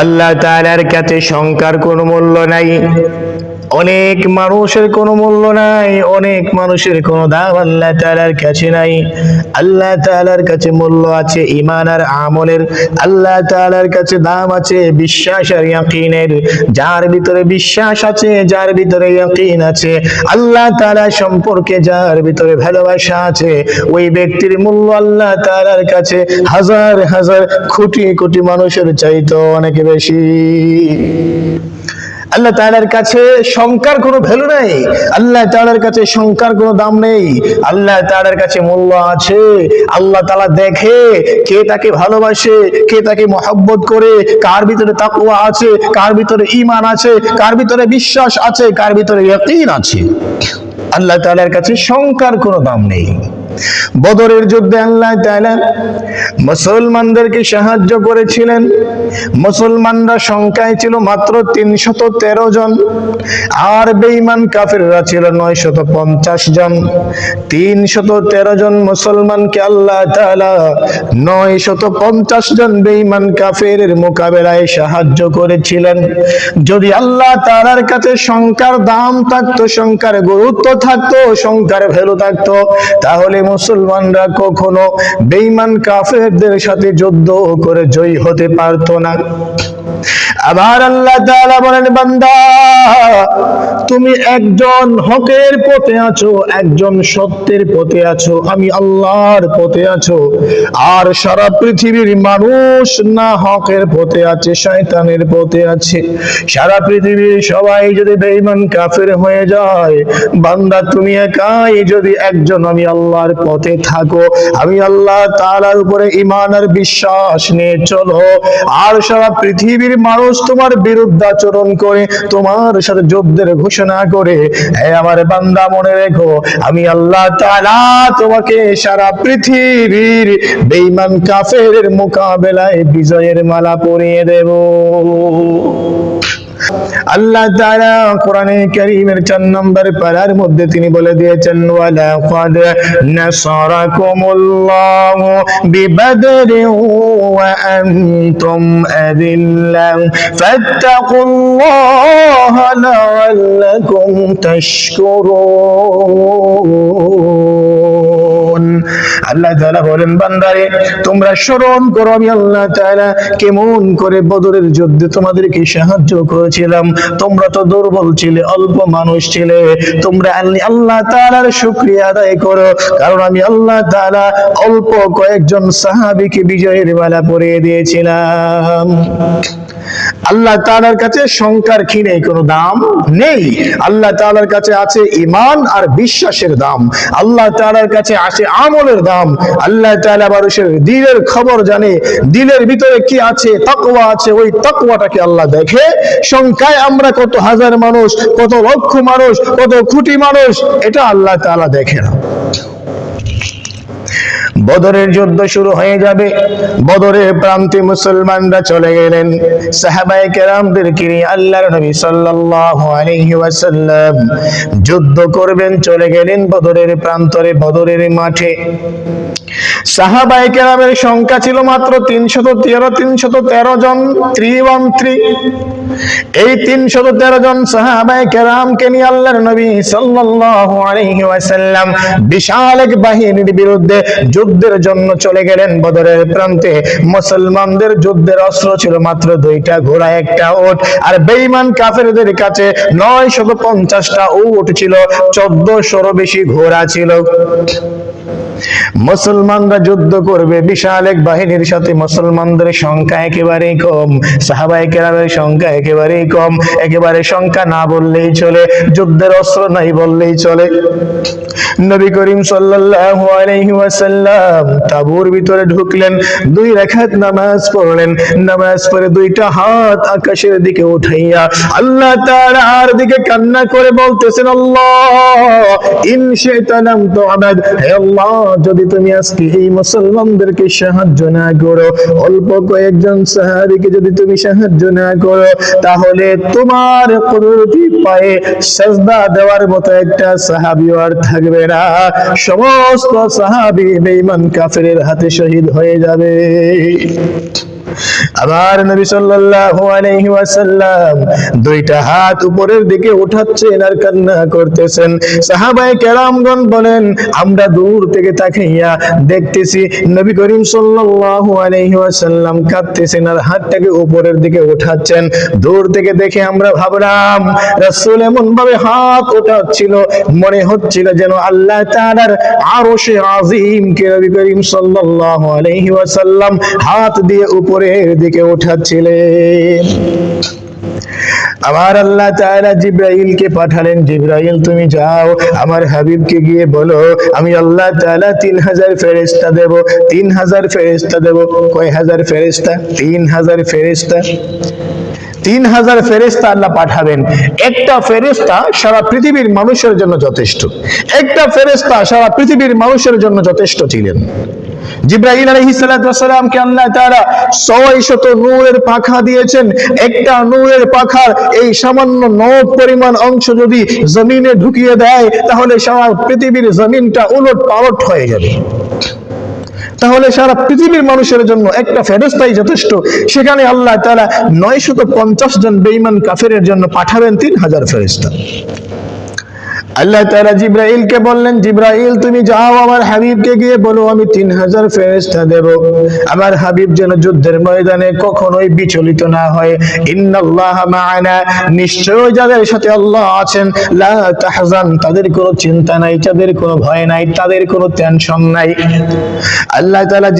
আল্লাহ তালার কাছে শঙ্কার কোনো মূল্য নাই। অনেক মানুষের কোনো মূল্য নাই, অনেক মানুষের কোনো দাম আল্লাহ তাআলার কাছে নাই। আল্লাহ তাআলার কাছে মূল্য আছে ইমান আর আমলের। আল্লাহ তাআলার কাছে দাম আছে, বিশ্বাস আর ইয়াকিনের। যার ভিতরে বিশ্বাস আছে, যার ভিতরে ইয়াকিন আছে। আল্লাহ তাআলা সম্পর্কে যার ভিতরে ভালোবাসা আছে, ওই ব্যক্তির মূল্য আল্লাহ তাআলার কাছে হাজার হাজার কোটি কোটি মানুষের চাইতো অনেক বেশি। আল্লাহ তাআলার কাছে শঙ্কার কোনো ভ্যালু নেই। আল্লাহ তাআলার কাছে শঙ্কার কোনো দাম নেই। আল্লাহ তাআলার কাছে মূল্য আছে। আল্লাহ তালা দেখে কে তাকে ভালোবাসে, কে তাকে মহব্বত করে, কার ভিতরে তাকুয়া আছে, কার ভিতরে ঈমান আছে, কার ভিতরে বিশ্বাস আছে, কার ভিতরে ইয়াকিন আছে। আল্লাহ তাআলার কাছে শঙ্কার কোনো দাম নেই। বদরের যুদ্ধে আল্লাহ তাআলা মুসলমানদেরকে সাহায্য করেছিলেন। মুসলমানরা সংখ্যায় ছিল মাত্র তিনশত তেরো জন। আর বেঈমান কাফেররা ছিল নয়শত পঞ্চাশ জন। তিনশত তেরো জন মুসলমানকে আল্লাহ তাআলা নয়শত পঞ্চাশ জন বেঈমান কাফেরের মোকাবেলায় সাহায্য করেছিলেন। যদি আল্লাহ তাআলার কাছে সংখ্যার দাম থাকতো, সংখ্যার গুরুত্ব থাকতো, সংখ্যার ভ্যালু থাকতো, তাহলে মুসলমানরা কখনো বেঈমান কাফেরদের সাথে যুদ্ধ করে জয়ী হতে পারতো না। আবার আল্লাহ তাআলা বলেন, বান্দা, তুমি একজন হকের পথে আছো, একজন সত্যের পথে আছো, আমি আল্লাহর পথে আছো। আর সারা পৃথিবীর মানুষ না হকের পথে আছে, শয়তানের পথে আছে। সারা পৃথিবীর সবাই যদি বেঈমান কাফের হয়ে যায়, বান্দা, তুমি একাই যদি একজন, আমি আল্লাহর পথে থাকো। আমি আল্লাহ তাআলার উপরে ঈমান আর বিশ্বাস নিয়ে চলো। আর সারা পৃথিবীর মানুষ তোমার বিরুদ্ধাচরণ করে, তোমার সাথে যুদ্ধের ঘোষণা করে। আমার বান্দা, মনে রেখো, আমি আল্লাহ তাআলা তোমাকে সারা পৃথিবীর বেঈমান কাফের মোকাবেলায় বিজয়ের মালা পরিয়ে দেব। আল্লাহ তাআলা কোরআনে কারীমের 4 নম্বর পারার মধ্যে তিনি বলে দিয়েছেন, ওয়ালা ক্বাদ নাসারাকুমুল্লাহু বিবাদরিন ওয়া আনতুম আযিল্লা ফাত্তাকুল্লাহা লাআল্লাকুম তাশকুরুন। আল্লাহ তাআলা বলেন, বান্দারে, তোমরা স্মরণ করো আমি আল্লাহ তাআলা কেমন করে বদরের যুদ্ধে তোমাদেরকে সাহায্য করেছিলাম। তোমরা তো দুর্বল ছিলে, অল্প মানুষ ছিলে। তোমরা আল্লাহ তাআলার শুকরিয়া আদায় করো, কারণ আমি আল্লাহ তাআলা অল্প কয়েকজন সাহাবীকে বিজয়ের মালা পরিয়ে দিয়েছিলাম। আল্লাহ তাআলার কাছে সংখ্যার ক্ষীণে কোনো দাম নেই। আল্লাহ তাআলার কাছে আছে ঈমান আর বিশ্বাসের দাম। আল্লাহ তাআলার কাছে আছে আমলের দাম। আল্লাহ তালা মানুষের দিলের খবর জানে, দিলের ভিতরে কি আছে, তাকওয়া আছে, ওই তাকওয়াটাকে আল্লাহ দেখে সংখ্যায় আমরা কত হাজার মানুষ, কত লক্ষ মানুষ, কত কোটি মানুষ, এটা আল্লাহ তাআলা দেখে না। বদরের যুদ্ধ শুরু হয়ে যাবে। বদরের প্রান্তে মুসলমানরা চলে গেলেন। সাহাবায়ে কেরামদের কিনে আল্লাহর নবী সাল্লাল্লাহু আলাইহি ওয়াসাল্লাম যুদ্ধ করবেন, চলে গেলেন বদরের প্রান্তরে, বদরের মাঠে। কেরামের সংখ্যা ছিল মাত্র তিনশত তেরো তিনশত তেরো জন থ্রি থ্রি এই তিনশত তেরো জন সাহাবায়ে কেরামকে নিয়ে আল্লাহর নবী সাল্লাল্লাহু আলাইহি ওয়াসাল্লাম বিশাল এক বাহিনীর বিরুদ্ধে যুদ্ধের জন্য চলে গেলেন বদরের প্রান্তে। মুসলমানদের যুদ্ধের অস্ত্র ছিল মাত্র দুইটা ঘোড়া, একটা ওট। আর বেঈমান কাফেরদের কাছে নয় শত পঞ্চাশটা উট ছিল চোদ্দশোর বেশি ঘোড়া ছিল। মুসলমানরা যুদ্ধ করবে, বিশাল এক বাহিনীর সাথে মুসলমানদের সংখ্যা একেবারেই কম সাহাবাই কেরামের সংখ্যা একেবারেই কম, একেবারে সংখ্যা না বললেই চলে, যুদ্ধের অস্ত্র নাই বললেই চলে। নবী করিম সাল্লাল্লাহু আলাইহি ওয়াসাল্লাম তাবুর ভিতরে ঢুকলেন, দুই রাকাত নামাজ পড়লেন, নামাজ পড়ে দুইটা হাত আকাশের দিকে উঠাইয়া আল্লাহ তাআলার দিকে কান্না করে বলতেছেন, আল্লাহ, ইন শাইতানাম তুআবাদ হে আল্লাহ যদি তুমি আজকে এই মুসলমানদেরকে সাহায্য না করো, অল্প কয়েকজন সাহাবিকে যদি তুমি সাহায্য না করো, তাহলে তোমার কুদরতি পায়ে সাজদা দেওয়ার মতো একটা সাহাবি আর থাকবে না। সমস্ত সাহাবি বেঈমান কাফেরের হাতে শহীদ হয়ে যাবে। আবার নবী সাল্লাল্লাহু আলাইহি ওয়াসাল্লাম দুইটা হাত উপরের দিকে উঠাচ্ছেন আর কান্না করতেছেন। সাহাবায়ে কেরামগণ বলেন, আমরা দূর থেকে তাকাইয়া দেখতেছি নবী করিম সাল্লাল্লাহু আলাইহি ওয়াসাল্লাম কাঁদতেছেন আর হাতটাকে উপরের দিকে উঠাচ্ছেন। দূর থেকে দেখে আমরা ভাবলাম, রাসূল এমন ভাবে হাত উঠাচ্ছিল, মনে হচ্ছিল যেন আল্লাহ তাআলার আরশে আজিম কে নবী করিম সাল্লাল্লাহু আলাইহি ওয়াসাল্লাম হাত দিয়ে উপরের দিকে উঠাচ্ছিলেন। আমার আল্লাহ তাআলা জিব্রাইলকে পাঠালেন, জিব্রাইল, তুমি যাও, আমার হাবিবকে গিয়ে বলো, আমি আল্লাহ তাআলা তিন হাজার ফেরেশতা দেব হাজার ফেরেশতা দেব। কয় হাজার ফেরেশতা? তিন হাজার ফেরেশতা। তিন হাজার ফেরেস্তা আল্লাহ পাঠাবেন। একটা ফেরেস্তা সারা পৃথিবীর মানুষের জন্য যথেষ্ট। একটা ফেরেস্তা সারা পৃথিবীর মানুষের জন্য যথেষ্ট ছিলেন। জিব্রাহিম আলহিসামকে আল্লাহ তারা ছয় শত নূরের পাখা দিয়েছেন। একটা নূরের পাখার এই সামান্য নব পরিমাণ অংশ যদি জমিনে ঢুকিয়ে দেয়, তাহলে সারা পৃথিবীর জমিনটা উলট পালট হয়ে যাবে। তাহলে সারা পৃথিবীর মানুষের জন্য একটা ফেরস্তাই যথেষ্ট। সেখানে আল্লাহ তারা নয় শত পঞ্চাশ জন বেইমান কাফেরের জন্য পাঠাবেন তিন হাজার ফেরেস্তা আল্লাহ তাআলা জিব্রাইলকে বললেন, জিব্রাইল, তুমি যাও আমার হাবিবকে গিয়ে বলো, আমি তিন হাজার ফেরেশতা দেব। আমার হাবিব যেন যুদ্ধের ময়দানে কখনোই বিচলিত না হয়। ইন্নাল্লাহ মাআনা। নিশ্চয় যাদের সাথে আল্লাহ আছেন, লা তাহজান, তাদের কোনো চিন্তা নাই, তাদের কোনো ভয় নাই, তাদের কোনো টেনশন নাই। আল্লাহ তাআলা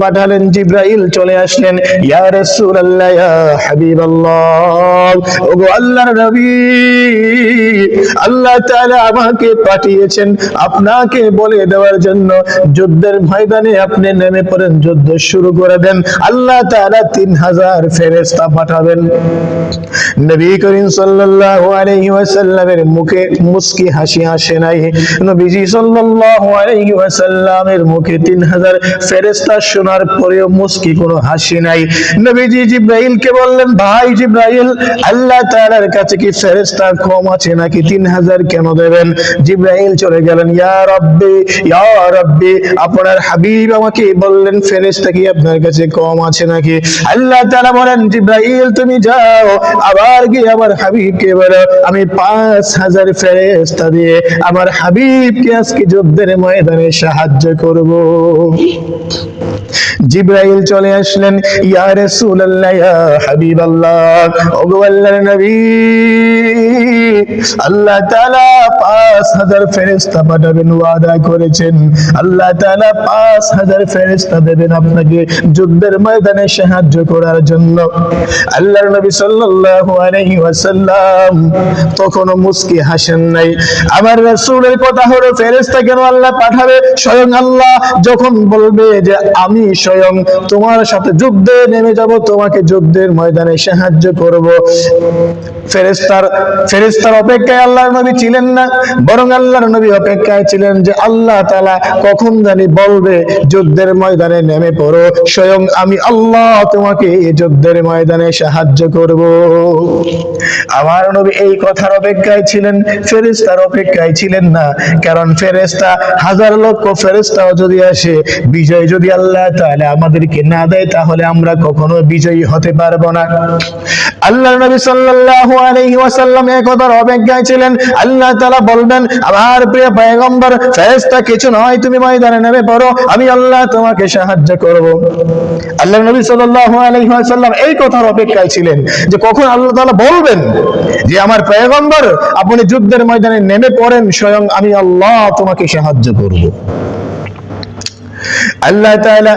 পাঠালেন, জিব্রাইল চলে আসলেন, ইয়া রাসূলুল্লাহ, ইয়া ওগো আল্লাহর নবী, আল্লাহ তাআলা আমাকে পাঠিয়েছেন আপনাকে বলে দেওয়ার জন্য। যুদ্ধের ময়দানে আপনি নেমে পড়েন, যুদ্ধ শুরু করে দেন। আল্লাহ তাআলা তিন হাজার ফেরেশতা পাঠাবেন। নবী করিম সাল্লাল্লাহু আলাইহি ওয়াসাল্লামের মুখে মুস্কি হাসি আসে নাই। নবীজি সাল্লাল্লাহু আলাইহি ওয়াসাল্লামের মুখে তিন হাজার ফেরেশতা শোনার পরেও মুস্কি কোনো হাসি নাই। নবীজি জিব্রাইলকে বললেন, ভাই জিব্রাইল, আল্লাহ তাআলার কাছে কি ফেরেশতা কম আছে নাকি? তিন হাজার কেন দেবেন, জিব্রাইল চলে গেলেন, ইয়া রব্বি ইয়া রব্বি, আপনার হাবিব আমাকে বললেন, ফেরেশতা কি আপনার কাছে কম আছে নাকি? আল্লাহ তাআলা বলেন, জিব্রাইল, তুমি যাও, আবার গিয়ে আমার হাবিবকে বলো। আমি পাঁচ হাজার ফেরেশতা দিয়ে আমার হাবিবকে আজকে যুদ্ধের ময়দানে সাহায্য করব। জিব্রাইল চলে আসলেন, ইয়া রাসূলুল্লাহ, ইয়া হাবিবাল্লাহ, ওগো আল্লাহর নবী আল্লাহ তাআলা পাঁচ হাজার ফেরেশতা পাঠাবেন, ওয়াদা করেছেন। আল্লাহ তাআলা পাঁচ হাজার ফেরেশতা দেবেন আপনাকে যুদ্ধের ময়দানে সাহায্য করার জন্য। নবী সাল্লাল্লাহু আলাইহি ওয়াসাল্লাম মুস্কি হাসেন নাই। আমার রাসূলের কথা হলো, ফেরেশতা কেন আল্লাহ পাঠাবে? স্বয়ং আল্লাহ যখন বলবে যে, আমি স্বয়ং তোমার সাথে যুদ্ধে নেমে যাব, তোমাকে যুদ্ধের ময়দানে সাহায্য করব। ফেরেশতার ফেরেশতার অপেক্ষায় আল্লাহর নবী ছিলেন না, বরং আল্লাহর নবী অপেক্ষায় ছিলেন যে আল্লাহ তালা কখন জানি বলবে, যুদ্ধের ময়দানে নেমে পড়ো, স্বয়ং আমি আল্লাহ তোমাকে এই যুদ্ধের ময়দানে সাহায্য করব। আমার নবী এই কথার অপেক্ষায় ছিলেন, ফেরেশতার অপেক্ষায় ছিলেন না, কারণ ফেরেশতা হাজার লক্ষ ফেরেশতাও যদি আসে, বিজয় যদি আল্লাহ তাহলে আমাদেরকে না দেয়, তাহলে আমরা কখনো বিজয়ী হতে পারব না। আল্লাহ নবী সাল্লাল্লাহু আলাইহি ওয়াসাল্লাম এই কথার অপেক্ষায় ছিলেন। আল্লাহ তালা বলবেন, আমার প্রিয় পয়গম্বর ফেরেস্তা কিছু নয়, তুমি ময়দানে নেমে পড়ো, আমি আল্লাহ তোমাকে সাহায্য করব। আল্লাহ নবী সাল্লাহ আলহিহাসাল্লাম এই কথার অপেক্ষায় ছিলেন যে কখন আল্লাহ তালা বলবেন যে, আমার পয়গম্বর, আপনি যুদ্ধের ময়দানে নেমে পড়েন, স্বয়ং আমি আল্লাহ তোমাকে সাহায্য করব। আল্লাহ তাআলা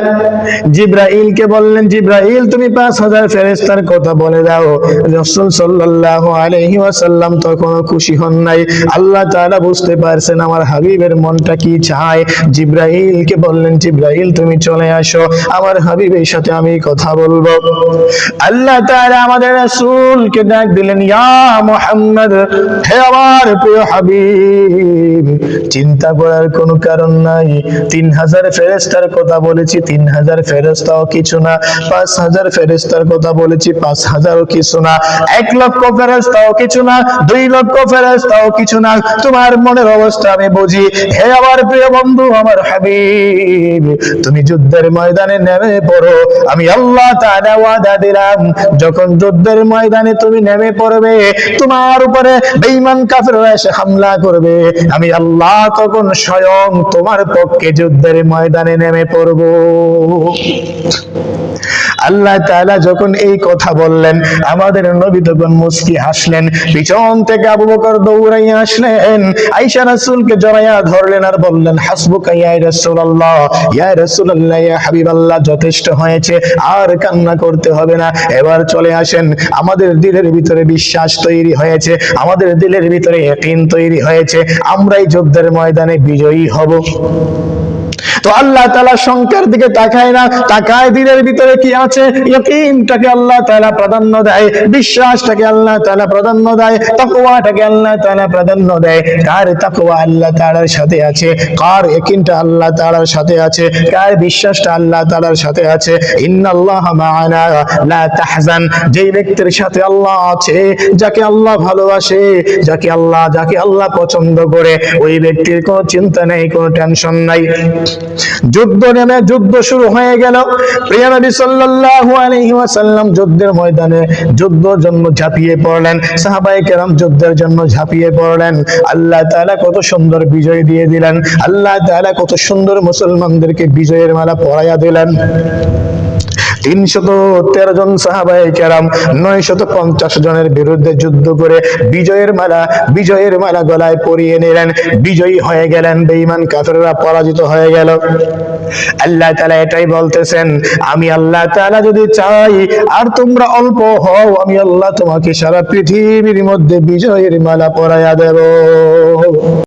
জিব্রাইলকে বললেন, জিব্রাইল, তুমি পাঁচ হাজার ফেরেশতার কথা বলে দাও। রাসূল সাল্লাল্লাহু আলাইহি ওয়াসাল্লাম তখন খুশি হন নাই। আল্লাহ তাআলা বুঝতে পারছেন আমার হাবিবের মনটা কি চায়। জিব্রাইলকে বললেন, জিব্রাইল, তুমি চলে আসো, আমার হাবিবের সাথে আমি কথা বলব। আল্লাহ তাআলা আমাদের রাসূলকে ডাক দিলেন, ইয়া মুহাম্মদ, হে আমার প্রিয় হাবিব, চিন্তা করার কোনো কারণ নাই। তিন হাজার ফেরেশতা ফেরেস্তার কথা বলেছি তিন হাজার ফেরেস্তাও কিছু না পাঁচ হাজার ফেরেস্তার কথা বলেছি পাঁচ হাজারও কিছু না। এক লক্ষ ফেরেস্তাও কিছু না, দুই লক্ষ ফেরেস্তাও কিছু না। তোমার মনের অবস্থা আমি বুঝি। হে আমার প্রিয় বন্ধু, আমার হাবিব, তুমি যুদ্ধের ময়দানে নেমে পড়ো। আমি আল্লাহ তাআলা ওয়াদা দিলাম, যখন যুদ্ধের ময়দানে তুমি নেমে পড়বে, তোমার উপরে বেঈমান কাফেররা এসে হামলা করবে। আমি আল্লাহ তখন স্বয়ং তোমার পক্ষে যুদ্ধের ময়দানে নেমে পড়ব। আল্লাহ তাআলা যখন এই কথা বললেন, আমাদের নবী তখন মুস্কি হাসলেন, পিছন থেকে আবু বকর দৌড়াইয়া আসলেন। আয়েশা রাসূলকে জড়াইয়া ধরলেন আর বললেন, হাসবুকা ইয়া রাসূলুল্লাহ ইয়া রাসূলুল্লাহ, ইয়া হাবিবাল্লাহ, যথেষ্ট হয়েছে, আর কান্না করতে হবে না। এবার চলে আসেন, আমাদের দিলের ভিতরে বিশ্বাস তৈরি হয়েছে, আমাদের দিলের ভিতরে ইয়াকিন তৈরি হয়েছে, আমরাই যুদ্ধের ময়দানে বিজয়ী হব। তো আল্লাহ তালা সংখ্যার দিকে তাকায় না, তাকায় দিনের ভিতরে কি আছে? ইয়কিনটাকে আল্লাহ তালা প্রাধান্য দেয়, বিশ্বাসটাকে আল্লাহ তালা প্রাধান্য দেয়, তাকওয়াটাকে আল্লাহ তালা প্রাধান্য দেয়। কার তাকওয়া আল্লাহ তাআলার সাথে আছে? কার ইয়কিনটা আল্লাহ তাআলার সাথে আছে? কার বিশ্বাসটা আল্লাহ তাআলার সাথে আছে? ইন্নাল্লাহা মা'ানা লা তাহজান। যেই ব্যক্তির সাথে আল্লাহ আছে, যাকে আল্লাহ ভালোবাসে, যাকে আল্লাহ যাকে আল্লাহ পছন্দ করে, ওই ব্যক্তির কোনো চিন্তা নেই, কোনো টেনশন নাই। যুদ্ধ নেমে যুদ্ধ শুরু হয়ে গেল। প্রিয় নবী সাল্লাল্লাহু আলাইহি ওয়াসাল্লাম যুদ্ধের ময়দানে যুদ্ধের জন্য ঝাঁপিয়ে পড়লেন। সাহাবায়ে কেরাম যুদ্ধের জন্য ঝাঁপিয়ে পড়লেন। আল্লাহ তাআলা কত সুন্দর বিজয় দিয়ে দিলেন। আল্লাহ তাআলা কত সুন্দর মুসলমানদেরকে বিজয়ের মালা পরাইয়া দিলেন। তিনশত তেরো জন সাহাবাই কেরাম নয় শত পঞ্চাশ জনের বিরুদ্ধে যুদ্ধ করে বিজয়ের মালা বিজয়ের মালা গলায় পরিয়ে নিলেন। বিজয়ী হয়ে গেলেন। বেঈমান কাফেররা পরাজিত হয়ে গেল। আল্লাহ তালা এটাই বলতেছেন, আমি আল্লাহ তালা যদি চাই, আর তোমরা অল্প হও, আমি আল্লাহ তোমাকে সারা পৃথিবীর মধ্যে বিজয়ের মালা পরাইয়া দেব।